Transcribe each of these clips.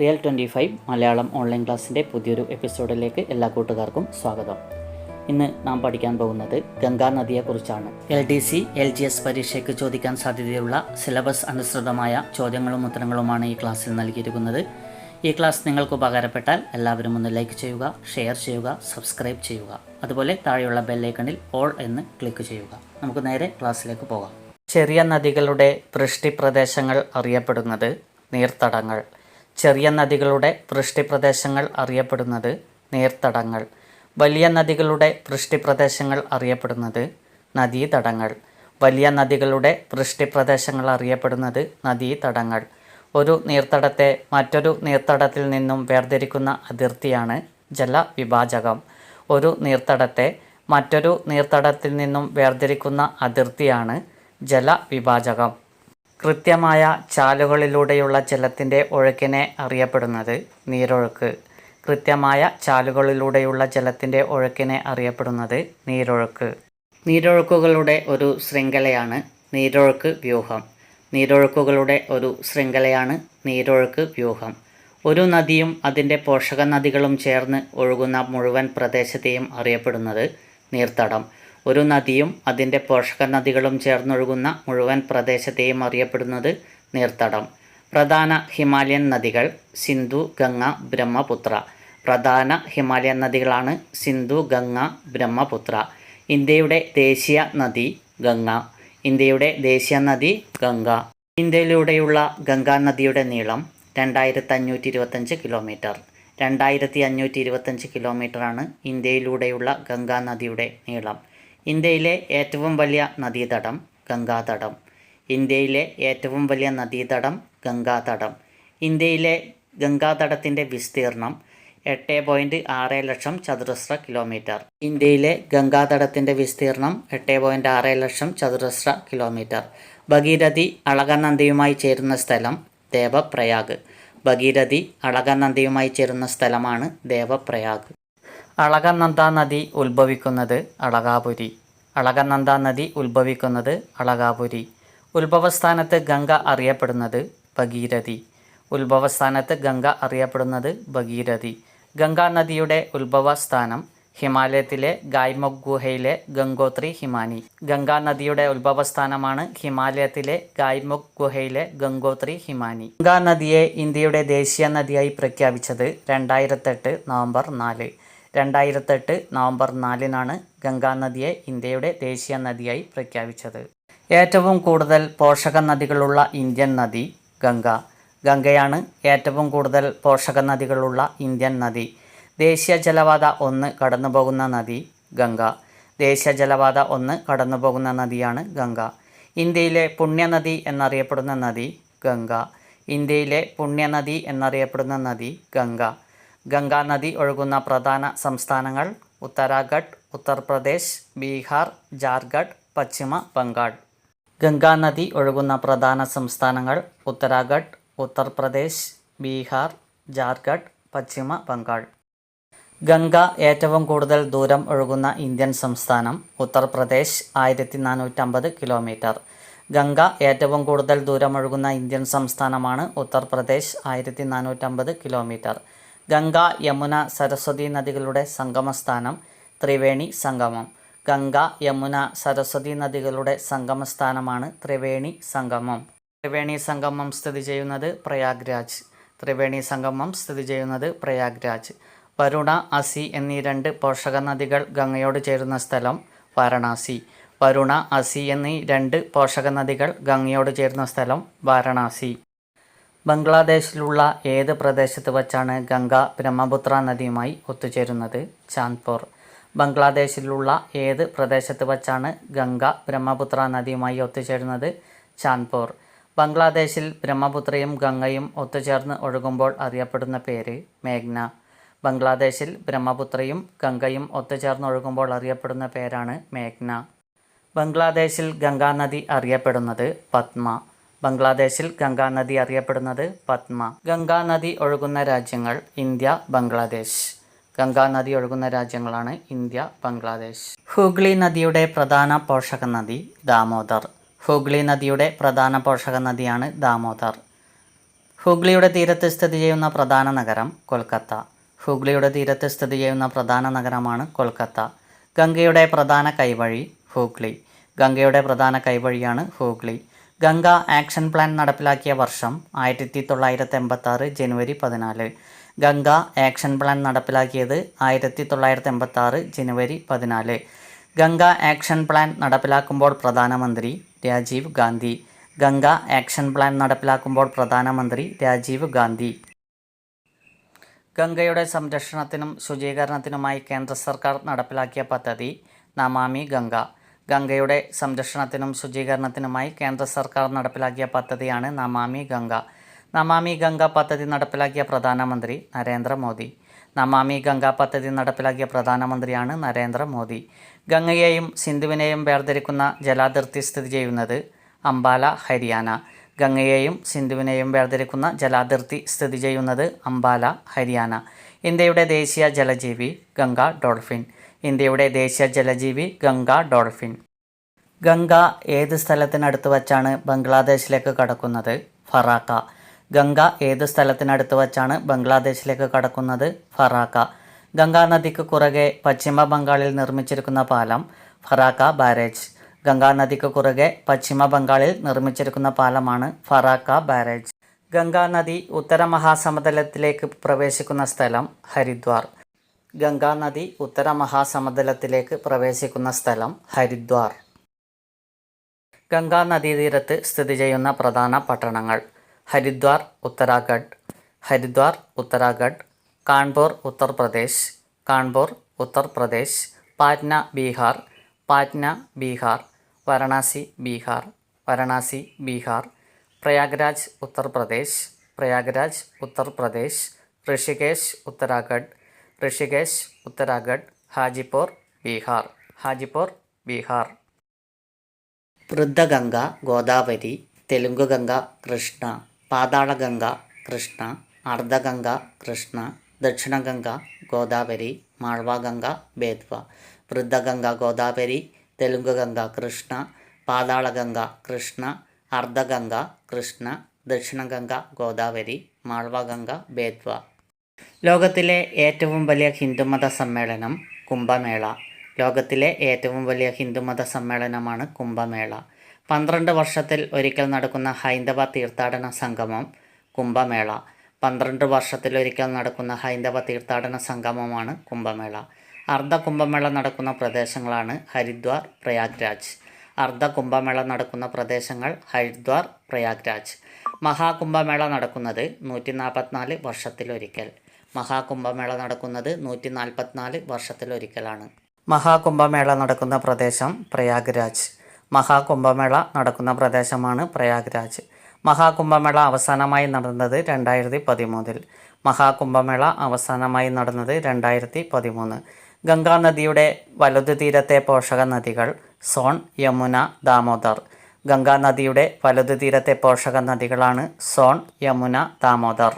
Real twenty five Malayalam online ക്ലാസ്സിന്റെ പുതിയൊരു എപ്പിസോഡിലേക്ക് എല്ലാ കൂട്ടുകാർക്കും സ്വാഗതം. ഇന്ന് നാം പഠിക്കാൻ പോകുന്നത് Ganga നദിയെക്കുറിച്ചാണ്. L D C L G S പരീക്ഷയ്ക്ക് ചോദിക്കാൻ സാധ്യതയുള്ള സിലബസ് അനുസൃതമായ ചോദ്യങ്ങളും ഉത്തരങ്ങളുമാണ് ഈ ക്ലാസ്സിൽ നൽകിയിരിക്കുന്നത്. ഈ ക്ലാസ് നിങ്ങൾക്ക് ഉപകാരപ്പെട്ടാൽ എല്ലാവരും ഒന്ന് ലൈക്ക് ചെയ്യുക ഷെയർ ചെയ്യുക സബ്സ്ക്രൈബ് ചെയ്യുക. അതുപോലെ താഴെയുള്ള ബെല്ലൈക്കണിൽ ഓൾ എന്ന് ക്ലിക്ക് ചെയ്യുക. നമുക്ക് നേരെ ക്ലാസ്സിലേക്ക് പോകാം. ചെറിയ നദികളുടെ വൃഷ്ടി പ്രദേശങ്ങൾ അറിയപ്പെടുന്നത് നീർത്തടങ്ങൾ. ചെറിയ നദികളുടെ വൃഷ്ടിപ്രദേശങ്ങൾ അറിയപ്പെടുന്നത് നീർത്തടങ്ങൾ വലിയ നദികളുടെ വൃഷ്ടിപ്രദേശങ്ങൾ അറിയപ്പെടുന്നത് നദീതടങ്ങൾ വലിയ നദികളുടെ വൃഷ്ടിപ്രദേശങ്ങൾ അറിയപ്പെടുന്നത് നദീതടങ്ങൾ. ഒരു നീർത്തടത്തെ മറ്റൊരു നീർത്തടത്തിൽ നിന്നും വേർതിരിക്കുന്ന അതിർത്തിയാണ് ജലവിഭാജകം. ഒരു നീർത്തടത്തെ മറ്റൊരു നീർത്തടത്തിൽ നിന്നും വേർതിരിക്കുന്ന അതിർത്തിയാണ് ജലവിഭാജകം. കൃത്യമായ ചാലുകളിലൂടെയുള്ള ജലത്തിന്റെ ഒഴുക്കിനെ അറിയപ്പെടുന്നത് നീരൊഴുക്ക്. കൃത്യമായ ചാലുകളിലൂടെയുള്ള ജലത്തിന്റെ ഒഴുക്കിനെ അറിയപ്പെടുന്നത് നീരൊഴുക്ക്. നീരൊഴുക്കുകളുടെ ഒരു ശൃംഖലയാണ് നീരൊഴുക്ക് വ്യൂഹം. നീരൊഴുക്കുകളുടെ ഒരു ശൃംഖലയാണ് നീരൊഴുക്ക് വ്യൂഹം. ഒരു നദിയും അതിന്റെ പോഷക നദികളും ചേർന്ന് ഒഴുകുന്ന മുഴുവൻ പ്രദേശത്തെയും അറിയപ്പെടുന്നത് നീർത്തടം. ഒരു നദിയും അതിന്റെ പോഷക നദികളും ചേർന്നൊഴുകുന്ന മുഴുവൻ പ്രദേശത്തെയും അറിയപ്പെടുന്നത് നീർത്തടം. പ്രധാന ഹിമാലയൻ നദികൾ സിന്ധു ഗംഗ ബ്രഹ്മപുത്ര. പ്രധാന ഹിമാലയൻ നദികളാണ് സിന്ധു ഗംഗ ബ്രഹ്മപുത്ര. ഇന്ത്യയുടെ ദേശീയ നദി ഗംഗ. ഇന്ത്യയുടെ ദേശീയ നദി ഗംഗ. ഇന്ത്യയിലൂടെയുള്ള ഗംഗാ നദിയുടെ നീളം രണ്ടായിരത്തി അഞ്ഞൂറ്റി ഇരുപത്തഞ്ച് കിലോമീറ്റർ. രണ്ടായിരത്തി അഞ്ഞൂറ്റി ഇരുപത്തഞ്ച് കിലോമീറ്ററാണ് ഇന്ത്യയിലൂടെയുള്ള ഗംഗാ നദിയുടെ നീളം. ഇന്ത്യയിലെ ഏറ്റവും വലിയ നദീതടം ഗംഗാതടം. ഇന്ത്യയിലെ ഏറ്റവും വലിയ നദീതടം ഗംഗാതടം. ഇന്ത്യയിലെ ഗംഗാതടത്തിന്റെ വിസ്തീർണം എട്ട് പോയിന്റ് ആറ് ലക്ഷം ചതുരശ്ര കിലോമീറ്റർ ഇന്ത്യയിലെ ഗംഗാതടത്തിന്റെ വിസ്തീർണം എട്ട് പോയിന്റ് ആറ് ലക്ഷം ചതുരശ്ര കിലോമീറ്റർ ഭഗീരഥി അളകനന്ദിയുമായി ചേരുന്ന സ്ഥലം ദേവപ്രയാഗ്. ഭഗീരഥി അളകനന്ദിയുമായി ചേരുന്ന സ്ഥലമാണ് ദേവപ്രയാഗ്. അളകനന്ദ നദി ഉത്ഭവിക്കുന്നത് അളകാപുരി. അളകനന്ദ നദി ഉത്ഭവിക്കുന്നത് അളകാപുരി. ഉത്ഭവസ്ഥാനത്ത് ഗംഗ അറിയപ്പെടുന്നത് ഭഗീരഥി. ഉത്ഭവസ്ഥാനത്ത് ഗംഗ അറിയപ്പെടുന്നത് ഭഗീരഥി. ഗംഗാ നദിയുടെ ഉത്ഭവസ്ഥാനം ഹിമാലയത്തിലെ ഗായ്മുഖ് ഗുഹയിലെ ഗംഗോത്രി ഹിമാനി. ഗംഗാ നദിയുടെ ഉത്ഭവസ്ഥാനമാണ് ഹിമാലയത്തിലെ ഗായ്മുഖ് ഗുഹയിലെ ഗംഗോത്രി ഹിമാനി. ഗംഗാ നദിയെ ഇന്ത്യയുടെ ദേശീയ നദിയായി പ്രഖ്യാപിച്ചത് രണ്ടായിരത്തെട്ട് നവംബർ നാല്. രണ്ടായിരത്തെട്ട് നവംബർ നാലിനാണ് ഗംഗാ നദിയെ ഇന്ത്യയുടെ ദേശീയ നദിയായി പ്രഖ്യാപിച്ചത്. ഏറ്റവും കൂടുതൽ പോഷക നദികളുള്ള ഇന്ത്യൻ നദി ഗംഗ. ഗംഗയാണ് ഏറ്റവും കൂടുതൽ പോഷക നദികളുള്ള ഇന്ത്യൻ നദി. ദേശീയ ജലപാത ഒന്ന് കടന്നുപോകുന്ന നദി ഗംഗ. ദേശീയ ജലപാത ഒന്ന് കടന്നുപോകുന്ന നദിയാണ് ഗംഗ. ഇന്ത്യയിലെ പുണ്യനദി എന്നറിയപ്പെടുന്ന നദി ഗംഗ. ഇന്ത്യയിലെ പുണ്യനദി എന്നറിയപ്പെടുന്ന നദി ഗംഗ. ഗംഗാ നദി ഒഴുകുന്ന പ്രധാന സംസ്ഥാനങ്ങൾ ഉത്തരാഖണ്ഡ് ഉത്തർപ്രദേശ് ബീഹാർ ജാർഖണ്ഡ് പശ്ചിമ ബംഗാൾ. ഗംഗാ നദി ഒഴുകുന്ന പ്രധാന സംസ്ഥാനങ്ങൾ ഉത്തരാഖണ്ഡ് ഉത്തർപ്രദേശ് ബീഹാർ ജാർഖണ്ഡ് പശ്ചിമ ബംഗാൾ. ഗംഗ ഏറ്റവും കൂടുതൽ ദൂരം ഒഴുകുന്ന ഇന്ത്യൻ സംസ്ഥാനം ഉത്തർപ്രദേശ് ആയിരത്തി നാനൂറ്റമ്പത് കിലോമീറ്റർ. ഗംഗ ഏറ്റവും കൂടുതൽ ദൂരം ഒഴുകുന്ന ഇന്ത്യൻ സംസ്ഥാനമാണ് ഉത്തർപ്രദേശ് ആയിരത്തി നാനൂറ്റമ്പത് കിലോമീറ്റർ. ഗംഗ യമുന സരസ്വതി നദികളുടെ സംഗമസ്ഥാനം ത്രിവേണി സംഗമം. ഗംഗ യമുന സരസ്വതി നദികളുടെ സംഗമസ്ഥാനമാണ് ത്രിവേണി സംഗമം. ത്രിവേണി സംഗമം സ്ഥിതി ചെയ്യുന്നത് പ്രയാഗ്രാജ്. ത്രിവേണി സംഗമം സ്ഥിതി ചെയ്യുന്നത് പ്രയാഗ്രാജ്. വരുണ അസി എന്നീ രണ്ട് പോഷക നദികൾ ഗംഗയോട് ചേരുന്ന സ്ഥലം വാരണാസി. വരുണ അസി എന്നീ രണ്ട് പോഷക നദികൾ ഗംഗയോട് ചേരുന്ന സ്ഥലം വാരണാസി. ബംഗ്ലാദേശിലുള്ള ഏത് പ്രദേശത്ത് വച്ചാണ് ഗംഗ ബ്രഹ്മപുത്ര നദിയുമായി ഒത്തുചേരുന്നത്? ചാന്ദ്പൂർ. ബംഗ്ലാദേശിലുള്ള ഏത് പ്രദേശത്ത് വച്ചാണ് ഗംഗ ബ്രഹ്മപുത്ര നദിയുമായി ഒത്തുചേരുന്നത്? ചാന്ദ്പൂർ. ബംഗ്ലാദേശിൽ ബ്രഹ്മപുത്രയും ഗംഗയും ഒത്തുചേർന്ന് ഒഴുകുമ്പോൾ അറിയപ്പെടുന്ന പേര് മേഘ്ന. ബംഗ്ലാദേശിൽ ബ്രഹ്മപുത്രയും ഗംഗയും ഒത്തുചേർന്ന് ഒഴുകുമ്പോൾ അറിയപ്പെടുന്ന പേരാണ് മേഘ്ന. ബംഗ്ലാദേശിൽ ഗംഗാനദി അറിയപ്പെടുന്നത് പത്മ. ബംഗ്ലാദേശിൽ ഗംഗാനദി അറിയപ്പെടുന്നത് പത്മ. ഗംഗാനദി ഒഴുകുന്ന രാജ്യങ്ങൾ ഇന്ത്യ ബംഗ്ലാദേശ്. ഗംഗാനദി ഒഴുകുന്ന രാജ്യങ്ങളാണ് ഇന്ത്യ ബംഗ്ലാദേശ്. ഹൂഗ്ലി നദിയുടെ പ്രധാന പോഷക നദി ദാമോദർ. ഹൂഗ്ലി നദിയുടെ പ്രധാന പോഷക നദിയാണ് ദാമോദർ. ഹൂഗ്ലിയുടെ തീരത്ത് സ്ഥിതി ചെയ്യുന്ന പ്രധാന നഗരം കൊൽക്കത്ത. ഹൂഗ്ലിയുടെ തീരത്ത് സ്ഥിതി ചെയ്യുന്ന പ്രധാന നഗരമാണ് കൊൽക്കത്ത. ഗംഗയുടെ പ്രധാന കൈവഴി ഹൂഗ്ലി. ഗംഗയുടെ പ്രധാന കൈവഴിയാണ് ഹൂഗ്ലി. ഗംഗ ആക്ഷൻ പ്ലാൻ നടപ്പിലാക്കിയ വർഷം ആയിരത്തി തൊള്ളായിരത്തി എൺപത്തി ജനുവരി പതിനാല്. ഗംഗ ആക്ഷൻ പ്ലാൻ നടപ്പിലാക്കിയത് ആയിരത്തി തൊള്ളായിരത്തി എൺപത്തി ജനുവരി പതിനാല്. ഗംഗ ആക്ഷൻ പ്ലാൻ നടപ്പിലാക്കുമ്പോൾ പ്രധാനമന്ത്രി രാജീവ് ഗാന്ധി. ഗംഗ ആക്ഷൻ പ്ലാൻ നടപ്പിലാക്കുമ്പോൾ പ്രധാനമന്ത്രി രാജീവ് ഗാന്ധി. ഗംഗയുടെ സംരക്ഷണത്തിനും ശുചീകരണത്തിനുമായി കേന്ദ്ര സർക്കാർ നടപ്പിലാക്കിയ പദ്ധതി നമാമി ഗംഗ. ഗംഗയുടെ സംരക്ഷണത്തിനും ശുചീകരണത്തിനുമായി കേന്ദ്ര സർക്കാർ നടപ്പിലാക്കിയ പദ്ധതിയാണ് നമാമി ഗംഗ. നമാമി ഗംഗ പദ്ധതി നടപ്പിലാക്കിയ പ്രധാനമന്ത്രി നരേന്ദ്രമോദി. നമാമി ഗംഗ പദ്ധതി നടപ്പിലാക്കിയ പ്രധാനമന്ത്രിയാണ് നരേന്ദ്രമോദി. ഗംഗയെയും സിന്ധുവിനെയും വേർതിരിക്കുന്ന ജലാതിർത്തി സ്ഥിതി ചെയ്യുന്നത് അംബാല ഹരിയാന. ഗംഗയെയും സിന്ധുവിനെയും വേർതിരിക്കുന്ന ജലാതിർത്തി സ്ഥിതി ചെയ്യുന്നത് അംബാല ഹരിയാന. ഇന്ത്യയുടെ ദേശീയ ജലജീവി ഗംഗ ഡോൾഫിൻ. ഇന്ത്യയുടെ ദേശീയ ജലജീവി ഗംഗ ഡോൾഫിൻ. ഗംഗ ഏത് സ്ഥലത്തിനടുത്ത് വച്ചാണ് ബംഗ്ലാദേശിലേക്ക് കടക്കുന്നത്? ഫറാക്ക. ഗംഗ ഏത് സ്ഥലത്തിനടുത്ത് വച്ചാണ് ബംഗ്ലാദേശിലേക്ക് കടക്കുന്നത്? ഫറാക്ക. ഗംഗാ നദിക്ക് കുറുകെ പശ്ചിമ ബംഗാളിൽ നിർമ്മിച്ചിരിക്കുന്ന പാലം ഫറാക്ക ബാരേജ്. ഗംഗാ നദിക്ക് കുറുകെ പശ്ചിമ ബംഗാളിൽ നിർമ്മിച്ചിരിക്കുന്ന പാലമാണ് ഫറാക്ക ബാരേജ്. ഗംഗാ നദി ഉത്തര മഹാസമതലത്തിലേക്ക് പ്രവേശിക്കുന്ന സ്ഥലം ഹരിദ്വാർ. ഗംഗാ നദി ഉത്തര മഹാസമതലത്തിലേക്ക് പ്രവേശിക്കുന്ന സ്ഥലം ഹരിദ്വാർ. ഗംഗാ നദീതീരത്ത് സ്ഥിതി ചെയ്യുന്ന പ്രധാന പട്ടണങ്ങൾ ഹരിദ്വാർ ഉത്തരാഖണ്ഡ്. ഹരിദ്വാർ ഉത്തരാഖണ്ഡ്. കാൺപൂർ ഉത്തർപ്രദേശ്. കാൺപൂർ ഉത്തർപ്രദേശ്. പാറ്റ്ന ബീഹാർ. പാറ്റ്ന ബീഹാർ. വാരണാസി ബീഹാർ. വാരണാസി ബീഹാർ. പ്രയാഗ്രാജ് ഉത്തർപ്രദേശ്. പ്രയാഗ്രാജ് ഉത്തർപ്രദേശ്. ഋഷികേശ് ഉത്തരാഖണ്ഡ്. ഋഷികേശ് ഉത്തരാഖണ്ഡ് ഹാജിപ്പൂർ ബീഹാർ. ഹാജിപ്പൂർ ബീഹാർ. വൃദ്ധഗംഗ ഗോദാവരി തെലുങ്കുഗംഗ കൃഷ്ണ. പാതാളഗംഗ കൃഷ്ണ. അർദ്ധഗംഗ കൃഷ്ണ. ദക്ഷിണഗംഗ ഗോദാവരി. മാൾവാഗംഗ ബേദ്വ വൃദ്ധഗംഗ ഗോദാവരി. തെലുങ്കുഗംഗ കൃഷ്ണ. പാതാളഗംഗ കൃഷ്ണ. അർദ്ധഗംഗ കൃഷ്ണ. ദക്ഷിണഗംഗ ഗോദാവരി. മാൾവാഗംഗ ബേദ്വ ലോകത്തിലെ ഏറ്റവും വലിയ ഹിന്ദുമത സമ്മേളനം കുംഭമേള. ലോകത്തിലെ ഏറ്റവും വലിയ ഹിന്ദുമത സമ്മേളനമാണ് കുംഭമേള. പന്ത്രണ്ട് വർഷത്തിൽ ഒരിക്കൽ നടക്കുന്ന ഹൈന്ദവ തീർത്ഥാടന സംഗമം കുംഭമേള. പന്ത്രണ്ട് വർഷത്തിൽ ഒരിക്കൽ നടക്കുന്ന ഹൈന്ദവ തീർത്ഥാടന സംഗമമാണ് കുംഭമേള. അർദ്ധ കുംഭമേള നടക്കുന്ന പ്രദേശങ്ങളാണ് ഹരിദ്വാർ പ്രയാഗ്രാജ്. അർദ്ധ കുംഭമേള നടക്കുന്ന പ്രദേശങ്ങൾ ഹരിദ്വാർ പ്രയാഗ്രാജ്. മഹാകുംഭമേള നടക്കുന്നത് നൂറ്റി നാൽപ്പത്തിനാല് വർഷത്തിലൊരിക്കൽ. മഹാകുംഭമേള നടക്കുന്നത് നൂറ്റി നാൽപ്പത്തിനാല് വർഷത്തിലൊരിക്കലാണ്. മഹാകുംഭമേള നടക്കുന്ന പ്രദേശം പ്രയാഗ്രാജ്. മഹാകുംഭമേള നടക്കുന്ന പ്രദേശമാണ് പ്രയാഗ്രാജ്. മഹാകുംഭമേള അവസാനമായി നടന്നത് രണ്ടായിരത്തി പതിമൂന്നിൽ മഹാകുംഭമേള അവസാനമായി നടന്നത് രണ്ടായിരത്തി പതിമൂന്ന് ഗംഗാ നദിയുടെ വലതു തീരത്തെ പോഷക നദികൾ സോൺ യമുന ദാമോദർ. ഗംഗാ നദിയുടെ വലതു തീരത്തെ പോഷക നദികളാണ് സോൺ യമുന ദാമോദർ.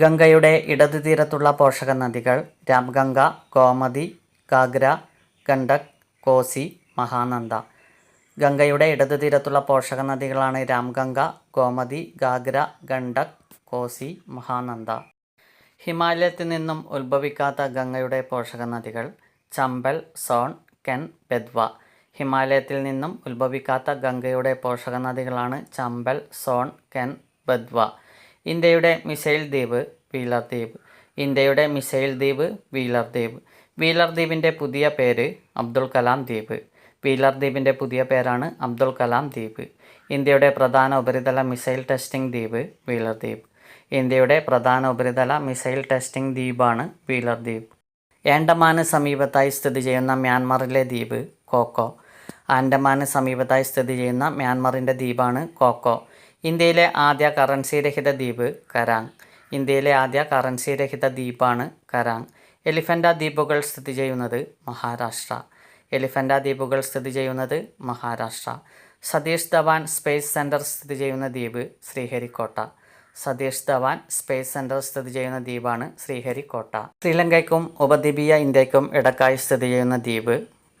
ഗംഗയുടെ ഇടതു തീരത്തുള്ള പോഷക നദികൾ രാംഗംഗ ഗോമതി ഗാഗ്ര ഗണ്ഡക് കോസി മഹാനന്ദ. ഗംഗയുടെ ഇടതു തീരത്തുള്ള പോഷക നദികളാണ് രാംഗംഗ ഗോമതി ഗാഗ്ര ഗണ്ഡക് കോസി മഹാനന്ദ. ഹിമാലയത്തിൽ നിന്നും ഉത്ഭവിക്കാത്ത ഗംഗയുടെ പോഷക നദികൾ ചമ്പൽ സോൺ കെൻ ബെദ്വ. ഹിമാലയത്തിൽ നിന്നും ഉത്ഭവിക്കാത്ത ഗംഗയുടെ പോഷക നദികളാണ് ചമ്പൽ സോൺ കെൻ ബദ്വ. ഇന്ത്യയുടെ മിസൈൽ ദ്വീപ് വീലർ ദ്വീപ്. ഇന്ത്യയുടെ മിസൈൽ ദ്വീപ് വീലർ ദ്വീപ്. വീലർ ദ്വീപിന്റെ പുതിയ പേര് അബ്ദുൾ കലാം ദ്വീപ്. വീലർ ദ്വീപിന്റെ പുതിയ പേരാണ് അബ്ദുൾ കലാം ദ്വീപ്. ഇന്ത്യയുടെ പ്രധാന ഉപരിതല മിസൈൽ ടെസ്റ്റിംഗ് ദ്വീപ് വീലർ ദ്വീപ്. ഇന്ത്യയുടെ പ്രധാന ഉപരിതല മിസൈൽ ടെസ്റ്റിംഗ് ദ്വീപാണ് വീലർ ദ്വീപ്. ആൻഡമാന് സമീപത്തായി സ്ഥിതി ചെയ്യുന്ന മ്യാൻമറിലെ ദ്വീപ് കോക്കോ. ആൻഡമാന് സമീപത്തായി സ്ഥിതി ചെയ്യുന്ന മ്യാൻമറിന്റെ ദ്വീപാണ് കോക്കോ. ഇന്ത്യയിലെ ആദ്യ കറൻസി രഹിത ദ്വീപ് കരാങ്. ഇന്ത്യയിലെ ആദ്യ കറൻസി രഹിത ദ്വീപാണ് കരാങ്. എലിഫന്റ ദ്വീപുകൾ സ്ഥിതി ചെയ്യുന്നത് മഹാരാഷ്ട്ര. എലിഫന്റ ദ്വീപുകൾ സ്ഥിതി ചെയ്യുന്നത് മഹാരാഷ്ട്ര. സതീഷ് ധവാൻ സ്പേസ് സെന്റർ സ്ഥിതി ചെയ്യുന്ന ദ്വീപ് ശ്രീഹരിക്കോട്ട. സതീഷ് ധവാൻ സ്പേസ് സെന്റർ സ്ഥിതി ചെയ്യുന്ന ദ്വീപാണ് ശ്രീഹരിക്കോട്ട. ശ്രീലങ്കയ്ക്കും ഉപദ്വീപീയ ഇന്ത്യയ്ക്കും ഇടക്കായി സ്ഥിതി ചെയ്യുന്ന ദ്വീപ്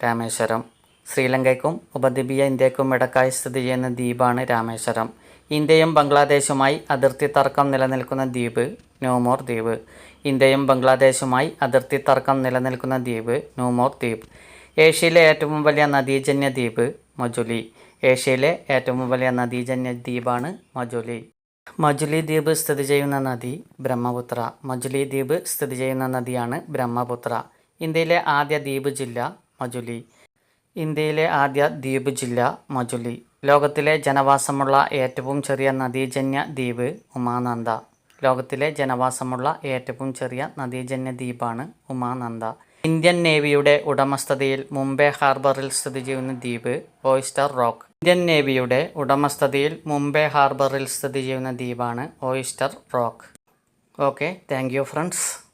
രാമേശ്വരം. ശ്രീലങ്കയ്ക്കും ഉപദ്വീപീയ ഇന്ത്യയ്ക്കും ഇടക്കായി സ്ഥിതി ചെയ്യുന്ന ദ്വീപാണ് രാമേശ്വരം. ഇന്ത്യയും ബംഗ്ലാദേശുമായി അതിർത്തി തർക്കം നിലനിൽക്കുന്ന ദ്വീപ് നോമോർ ദ്വീപ്. ഇന്ത്യയും ബംഗ്ലാദേശുമായി അതിർത്തി തർക്കം നിലനിൽക്കുന്ന ദ്വീപ് നോമോർ ദ്വീപ്. ഏഷ്യയിലെ ഏറ്റവും വലിയ നദീജന്യ ദ്വീപ് മജുലി. ഏഷ്യയിലെ ഏറ്റവും വലിയ നദീജന്യ ദ്വീപാണ് മജുലി. മജുലി ദ്വീപ് സ്ഥിതി ചെയ്യുന്ന നദി ബ്രഹ്മപുത്ര. മജുലി ദ്വീപ് സ്ഥിതി ചെയ്യുന്ന നദിയാണ് ബ്രഹ്മപുത്ര. ഇന്ത്യയിലെ ആദ്യ ദ്വീപ് ജില്ല മജുലി. ഇന്ത്യയിലെ ആദ്യ ദ്വീപ് ജില്ല മജുലി. ലോകത്തിലെ ജനവാസമുള്ള ഏറ്റവും ചെറിയ നദീജന്യ ദ്വീപ് ഉമാനന്ദ. ലോകത്തിലെ ജനവാസമുള്ള ഏറ്റവും ചെറിയ നദീജന്യ ദ്വീപാണ് ഉമാനന്ദ. ഇന്ത്യൻ നേവിയുടെ ഉടമസ്ഥതയിൽ മുംബൈ ഹാർബറിൽ സ്ഥിതി ചെയ്യുന്ന ദ്വീപ് ഓയിസ്റ്റർ റോക്ക്. ഇന്ത്യൻ നേവിയുടെ ഉടമസ്ഥതയിൽ മുംബൈ ഹാർബറിൽ സ്ഥിതി ചെയ്യുന്ന ദ്വീപാണ് oyster rock. Okay thank friends.